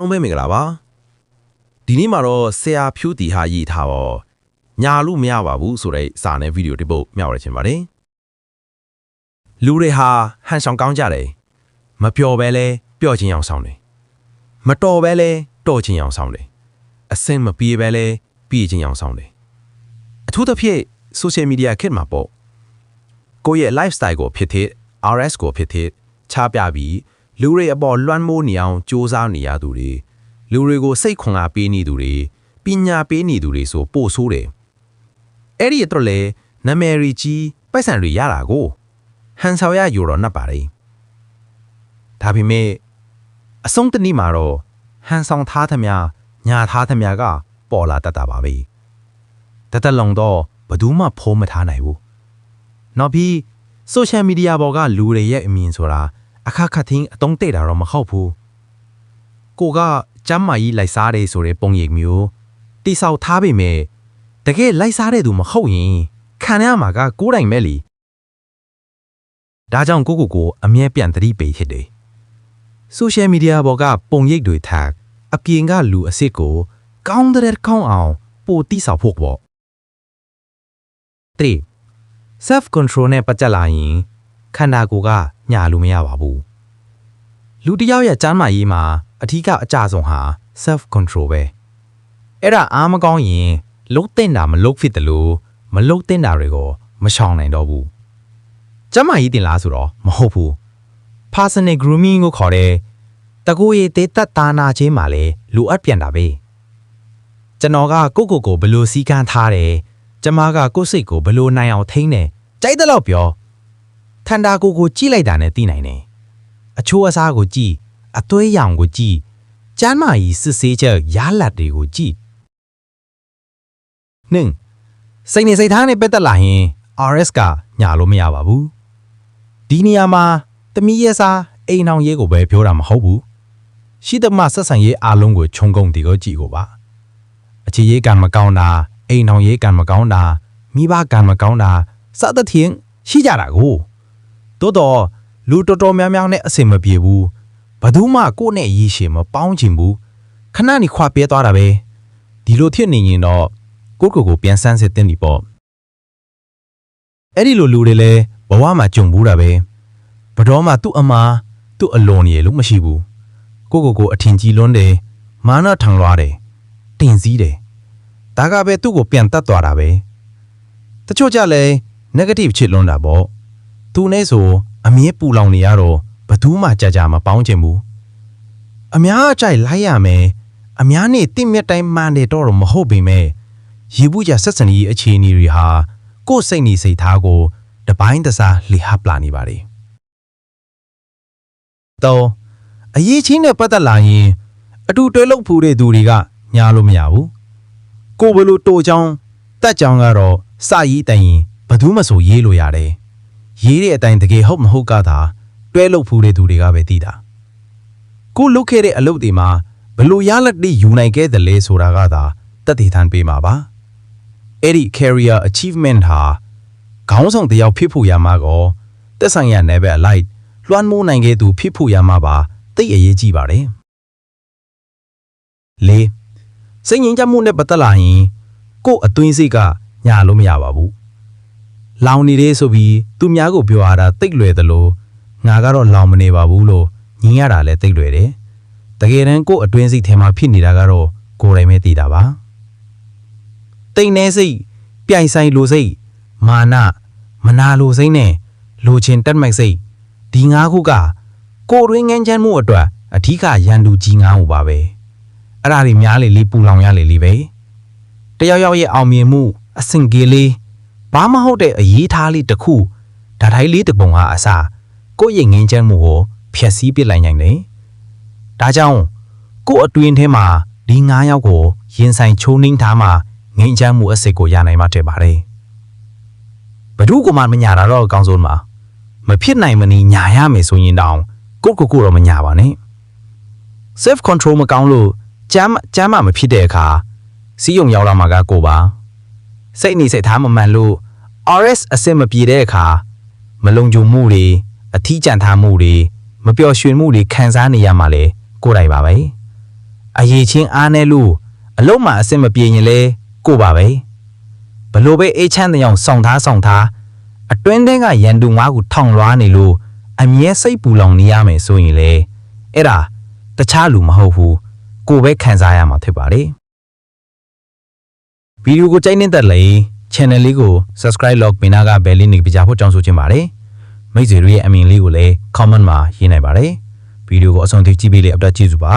လုံးပဲမင်္ဂလာပါဒီနေ့မှာတော့ဆရာဖြူတီဟာရေးထားတော့ညာလို့မရပါဘူးဆိုတဲ့စာနဲ့ဗီဒီယိုတစ်ပုတ်မျှဝေချင်ပါတယ်လူတွေဟာဟန်ဆောင်ကောင်းကြတယ်မပျော်ပဲလဲပျော်ခြင်းအောင်ဆောင်တယ်မတော်ပဲလဲတော်ခြင်းအောင်ဆောင်တယ်အစင်မပြေပဲလဲပြေခြင်းအောင်ဆောင်တယ်အထူးသဖြင့် social media ခေတ်မှာပေါ့ကိုယ့်ရဲ့ lifestyle ကိုဖြစ်ဖြစ် RS ကိုဖြစ်ဖြစ်ချပြပြီး လူတွေအပေါ်လွှမ်းမိုးနေအောင်စ조사နေရသူတွေလူတွေကိုစိတ်ခွန်အားပေးနေသူတွေပညာပေးနေသူတွေဆိုပို့ဆိုးတယ်အဲ့ဒီအတွက်လေနမယ်ရီကြီးပိုက်ဆံတွေရတာကိုဟန်ဆောင်ရယူတော့နှပ်ပါတယ်ဒါပေမဲ့အဆုံးတနည်းမှာတော့ဟန်ဆောင်ထားသမျှညာထားသမျှကပေါ်လာတတ်တာပါပဲတသက်လုံးတော့ဘယ်သူမှဖိုးမထားနိုင်ဘူးနောက်ပြီး social media ပေါ်ကလူတွေရဲ့အမြင်ဆိုတာ အခက်ခက်သင်းအတုံးတဲ့တာတော့မဟုတ်ဘူးကိုကကျမ်းမာကြီးလိုက်စားတယ်ဆိုတဲ့ပုံရိပ်မျိုးတိဆောက်ထားပေမဲ့တကယ်လိုက်စားတဲ့သူမဟုတ်ရင်ခံရမှာကကိုယ်တိုင်ပဲလीဒါကြောင့်ကိုကိုကိုအမြဲပြန်သတိပေးဖြစ်တယ် social media ပေါ်ကပုံရိပ်တွေထက်အပြင်ကလူအစ်စ်ကို ကောင်းတဲ့ကောင်းအောင်ပိုတိဆောက်ဖို့ပေါ့3 self control နဲ့ပတ်သက်လာရင် ခန္ဓာကိုယ်ကညာလို့မရပါဘူးလူတစ်ယောက်ရဲ့ကျန်းမာရေးမှာအထူးကအကြဆုံးဟာ self control ပဲအဲ့ဒါအားမကောင်းရင်လုတ်တင်တာမလုတ်ဖြစ်တယ်လို့မလုတ်တင်တာတွေကိုမရှောင်နိုင်တော့ဘူးကျန်းမာရေးတင်လားဆိုတော့မဟုတ်ဘူး personal grooming ကိုခေါ်တဲ့တကူရည်တေးသက်သားနာခြင်းမှာလေလူအပ်ပြန်တာပဲကျွန်တော်ကကိုကိုကိုဘယ်လိုစီကန်းထားတယ်ကျမကကိုယ့်စိတ်ကိုဘယ်လိုနိုင်အောင်ထိန်းတယ်ကြိုက်တဲ့လောက်ပြော ထန်တာကိုကိုကြည့်လိုက်တာနဲ့သိနိုင်တယ်အချိုးအစားကိုကြည့်အသွေးရောင်ကိုကြည့်ကျမ်းမာရေးစစ်ဆေးချက်ရလဒ်တွေကိုကြည့်နှင်းစိတ်နေစိတ်ထားနဲ့ပတ်သက်လာရင် RS ကညာလို့မရပါဘူးဒီနေရာမှာတမီးရဲ့စားအိမ်အောင်ရေးကိုပဲပြောတာမဟုတ်ဘူးရှိသမျှဆက်ဆံရေးအားလုံးကိုခြုံငုံဒီကိုကြည့်ကိုပါအခြေရေးကံမကောင်းတာအိမ်အောင်ရေးကံမကောင်းတာမိဘကံမကောင်းတာစသဖြင့်ရှိကြတာကို တိုးတော့လူတော်တော်များများနဲ့အဆင်မပြေဘူးဘယ်သူမှကိုယ့်နဲ့ရည်ရှည်မပေါင်းချင်ဘူးခဏနေခွာပြဲသွားတာပဲဒီလိုဖြစ်နေရင်တော့ကိုယ့်ကိုယ်ကိုပြန်ဆန်းစစ်တင်ပြီပေါ့အဲ့ဒီလိုလူတွေလည်းဘဝမှာကြုံဘူးတာပဲဘတော်မှသူ့အမားသူ့အလွန်ရလို့မရှိဘူးကိုယ့်ကိုယ်ကိုအထင်ကြီးလွန်းတယ်မာနထောင်လွားတယ်တင်စည်းတယ်ဒါကပဲသူ့ကိုပြန်တတ်သွားတာပဲတချို့ကြလဲ negative ချစ်လွန်းတာပေါ့ သူနဲ့ဆိုအမြဲပူလောင်နေရတော့ဘသူမှကြာကြာမပေါင်းချင်ဘူးအများအကြိုက်လိုက်ရမယ်အများနဲ့တင့်မြတ်တိုင်းမှန်တယ်တော့မဟုတ်ပေမဲ့ရေဘူးကြဆက်စံကြီးအခြေအနေတွေဟာကိုယ်စိတ်နေစိတ်ထားကိုတပိုင်းတစားလီဟပ်လာနေပါလေတော့အရေးချင်းနဲ့ပတ်သက်လာရင်အတူတွဲလို့ဖူးတဲ့သူတွေကညားလို့မရဘူးကိုဘလို့တိုချောင်းတက်ချောင်းကတော့စရေးတိုင်ရင်ဘသူမှဆိုရေးလို့ရတယ် ရေးတဲ့အတိုင်းတကယ်ဟုတ်မဟုတ်ကသာတွဲလို့ဖူးတဲ့သူတွေကပဲသိတာကိုလုတ်ခဲ့တဲ့အလုပ်တွေမှာဘလို့ရလက်တွေယူနိုင်ခဲ့တယ်လဲဆိုတာကသာတက်တည်ထန်ပေးမှာပါအဲ့ဒီ career achievement ဟာခေါင်းဆောင်တစ်ယောက်ဖြစ်ဖို့ရမှာကောတက်ဆိုင်ရနယ်ဘက်အလိုက်လွှမ်းမိုးနိုင်ခဲ့သူဖြစ်ဖို့ရမှာပါသိအရေးကြီးပါတယ်လေးစိတ်ငြိမ်းချမ်းမှုနဲ့ပတ်သက်လာရင်ကို့အတွင်းစိတ်ကညာလို့မရပါဘူး လောင်နေသေးဆိုပြီးသူများကိုပြောရတာတိတ်လွယ်သလိုငါကတော့လောင်မနေပါဘူးလို့ညင်ရတာလည်းတိတ်လွယ်တယ်တကယ်တမ်းကို့အတွင်းစိတ်ထဲမှာဖြစ်နေတာကတော့ကိုယ်တိုင်ပဲသိတာပါတိတ်နေစိတ်ပြိုင်ဆိုင်လိုစိတ်မာနမနာလိုစိတ်နဲ့လိုချင်တက်မိုက်စိတ်ဒီငါးခုကကိုယ်ရင်းငန်းချမ်းမှုအတွက်အထီးကရန်သူကြီးငါးဟုပါပဲအဲ့ဒါတွေများလေလေးပူလောင်ရလေလေးပဲတယောက်ယောက်ရဲ့အောင်မြင်မှုအဆင့်ကြီးလေး ဘာမဟုတ်တဲ့အရေးထားလေးတစ်ခုဓာတ်တိုင်းလေးတစ်ပုံဟာအစားကိုယ့်ရဲ့ငင်းချမ်းမှုကိုဖျက်ဆီးပစ်လိုက်နိုင်တယ်ဒါကြောင့်ကိုယ့်အတွင်းထဲမှာဒီငါးယောက်ကိုရင်ဆိုင်ချိုးနှင်းထားမှငင်းချမ်းမှုအစစ်ကိုရနိုင်မှတဲ့ပါတယ်ဘဒုကမှမညာတာတော့အကောင်းဆုံးပါမဖြစ်နိုင်မနေညာရမယ်ဆိုရင်တောင်ကိုယ့်ကိုယ်ကိုယ်တော့မညာပါနဲ့ self control မကောင်းလို့ကြမ်းကြမ်းမှမဖြစ်တဲ့အခါစီးယုံရောက်လာမှာကကိုပါ စိတ်နေစိတ်ထားမမှန်လို့ RS အစစ်မပြေတဲ့အခါမလုံခြုံမှုတွေအထီးကျန်ထားမှုတွေမပျော်ရွှင်မှုတွေခံစားနေရမှာလေကိုယ်တိုင်ပါပဲရေချင်းအားနေလို့အလုံးမအစ်စ်မပြေရင်လဲကိုပါပဲဘလို့ပဲအေးချမ်းတဲ့အောင်စောင့်သားစောင့်သားအတွင်းထဲကရန်သူငါးခုထောင်လွှားနေလို့အမြဲစိတ်ပူလောင်နေရမယ်ဆိုရင်လေအဲ့ဒါတခြားလူမဟုတ်ဘူးကိုပဲခံစားရမှာဖြစ်ပါတယ် ဗီဒီယိုကိုကြိုက်နေတဲ့လေ channel လေးကို subscribe log ပင်နာကဘယ်လေးနေပြကြဖို့ကြောင်းဆိုချင်ပါတယ်မိတ်ဆွေတို့ရဲ့အမြင်လေးကိုလည်း comment မှာရေးနိုင်ပါတယ်ဗီဒီယိုကိုအဆုံးထိကြည့်ပေးလေအပ်တကြည့်စုပါ